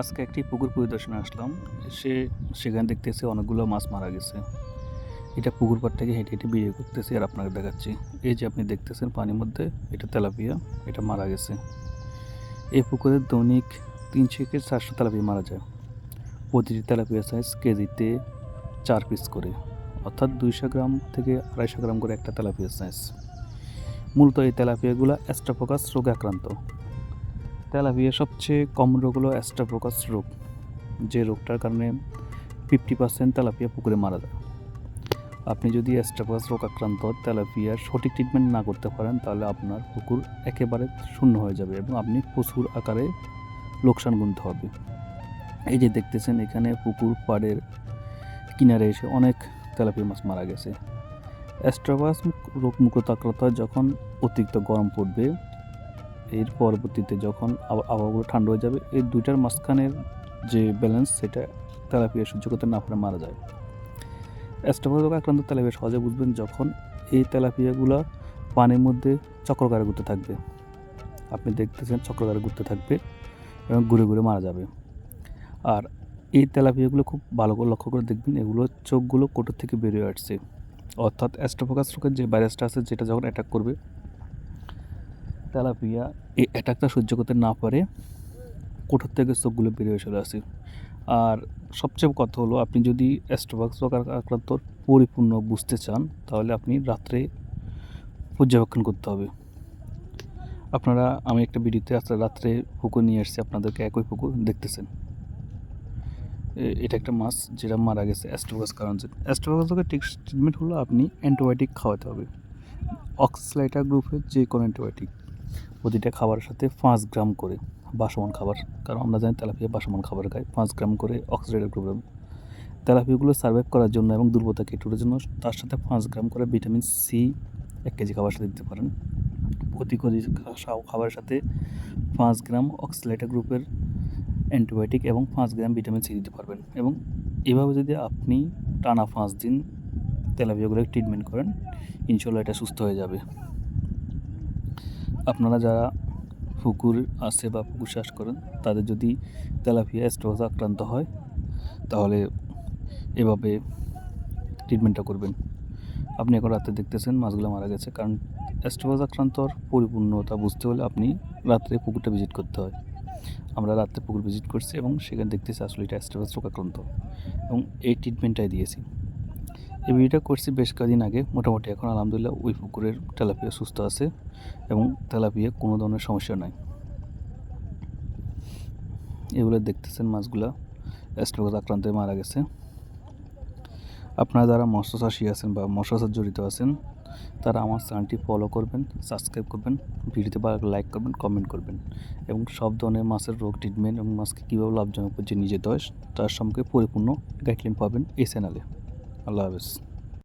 আজকে একটি পুকুর পরিদর্শনে আসলাম। সে সেখানে দেখতেছি অনেকগুলো মাছ মারা গেছে। এটা পুকুর পাড় থেকে হেঁটে হেঁটে বিয়ে করতেছি আর আপনাকে দেখাচ্ছি। এই যে আপনি দেখতেছেন পানির মধ্যে, এটা তেলাপিয়া, এটা মারা গেছে। এই পুকুরে দৈনিক তিনশো থেকে চারশো তেলাপিয়া মারা যায়। প্রতিটি তেলাপিয়া সাইজ কেজিতে চার পিস করে। অর্থাৎ দুইশো গ্রাম থেকে আড়াইশো গ্রাম করে একটা তেলাপিয়া সাইজ মূলত এই তেলাপিয়াগুলো অ্যাস্ট্রাফোকাস রোগে আক্রান্ত। তেলাপিয়া সবচেয়ে কম রোগ হলো অ্যাস্ট্রাফোকাস রোগ, যে রোগটার কারণে ফিফটি পার্সেন্ট তেলাপিয়া পুকুরে মারা যায়। আপনি যদি অ্যাস্ট্রাফোকাস রোগ আক্রান্ত তেলাপিয়ার সঠিক ট্রিটমেন্ট না করতে পারেন, তাহলে আপনার পুকুর একেবারে শূন্য হয়ে যাবে এবং আপনি প্রচুর আকারে লোকসান গুনতে হবে। এই যে দেখতেছেন, এখানে পুকুর পাড়ের কিনারে এসে অনেক তেলাপিয়া মাছ মারা গেছে। অ্যাস্ট্রাফোকাস রোগ মুক্ত আক্রান্ত যখন অতিরিক্ত গরম পড়বে এর পরবর্তীতে যখন আব- আবহাওয়াগুলো ঠান্ডা হয়ে যাবে, এই দুইটার মাঝখানের যে ব্যালেন্স সেটা তেলাপিয়া সহ্য করতে না পারে মারা যায়। অ্যাস্ট্রাফোকাস রোগে আক্রান্ত তেলাপিয়া সহজে বুঝবেন যখন এই তেলাপিয়াগুলো পানির মধ্যে চক্রকারে ঘুরতে থাকবে। আপনি দেখতেছেন চক্রকারে ঘুরতে থাকবে এবং ঘুরে ঘুরে মারা যাবে। আর এই তেলাপিয়াগুলো খুব ভালো করে লক্ষ্য করে দেখবেন, এগুলো চোখগুলো কোটোর থেকে বেরিয়ে আসছে। অর্থাৎ অ্যাস্ট্রোফোকাস রোগের যে ভাইরাসটা আছে, যেটা যখন অ্যাটাক করবে তেলাপিয়া, এই অ্যাটাকটা সহ্য করতে না পারে, কোঠর থেকে চোখগুলো বেরিয়ে চলে আসে। আর সবচেয়ে কথা হলো, আপনি যদি অ্যাস্ট্রোফক্স আক্রান্ত পরিপূর্ণ বুঝতে চান, তাহলে আপনি রাত্রে পর্যবেক্ষণ করতে হবে। আপনারা, আমি একটা ভিডিওতে আজকে রাত্রে পুকুর নিয়ে এসেছি আপনাদেরকে একই পুকুর দেখতেছেন। এটা একটা মাছ যেটা মারা গেছে অ্যাস্ট্রোফাস কারণ। অ্যাস্ট্রোফাস রোগের ট্রিটমেন্ট হলো, আপনি অ্যান্টিবায়োটিক খাওয়াতে হবে। অক্সলাইটা গ্রুপের যে কোনো অ্যান্টিবায়োটিক প্রতিটা খাবারের সাথে পাঁচ গ্রাম করে বাসমান খাবার। কারণ আমরা জানি তেলাপিয়া বাসমান খাবার খায়। পাঁচ গ্রাম করে অক্সিডেটেড গ্রুপের তেলাপিয়াগুলো সার্ভাইভ করার জন্য এবং দুর্বলতা কেটে ওঠার জন্য তার সাথে পাঁচ গ্রাম করে ভিটামিন সি এক কেজি খাবার সাথে দিতে পারেন। প্রতি কেজি খাবারের সাথে পাঁচ গ্রাম অক্সিলেটা গ্রুপের অ্যান্টিবায়োটিক এবং পাঁচ গ্রাম ভিটামিন সি দিতে পারবেন। এবং এভাবে যদি আপনি টানা পাঁচ দিন তেলাপিয়াগুলো ট্রিটমেন্ট করেন, ইনশাল্লাহ এটা সুস্থ হয়ে যাবে। আপনারা যারা পুকুর আছে বা পুকুর চাষ করেন, তাদের যদি তেলাপিয়া স্ট্রোজ আক্রান্ত হয়, তাহলে এভাবে ট্রিটমেন্টটা করবেন। আপনি এখন রাতে দেখতেছেন মাছগুলো মারা গেছে, কারণ অ্যাস্ট্রোভাজ আক্রান্তর পরিপূর্ণতা বুঝতে হলে আপনি রাত্রে পুকুরটা ভিজিট করতে হয়। আমরা রাত্রে পুকুর ভিজিট করছি এবং সেখানে দেখতেছি আসলে এটা অ্যাস্ট্রোভাজ রোগ আক্রান্ত। এবং এই ট্রিটমেন্টটাই দিয়েছি। এই ভিডিওটা করছি বেশ কদিন আগে। মোটামুটি এখন আলহামদুলিল্লাহ ওই পুকুরের তেলাপিয়া সুস্থ আছে এবং তেলাপিয়া কোনো ধরনের সমস্যা নাই। এগুলো দেখতেছেন মাছগুলা। অ্যাস্ট্রোভাজ আক্রান্ত হয়ে মারা গেছে। আপনারা যারা মৎস্য চাষী আছেন বা মৎস্য চাষ জড়িত আছেন, তারা আমার চ্যানেলটি ফলো করবেন সাবস্ক্রাইব করবেন, ভিডিওতে বা লাইক করবেন কমেন্ট করবেন এবং সব ধরনের মাছের রোগ ট্রিটমেন্ট এবং মাছকে কীভাবে লাভজনক যে নিয়ে যেতে হয়, তার সম্পর্কে পরিপূর্ণ গাইডলাইন পাবেন এই চ্যানেলে আল্লাহ হাফেজ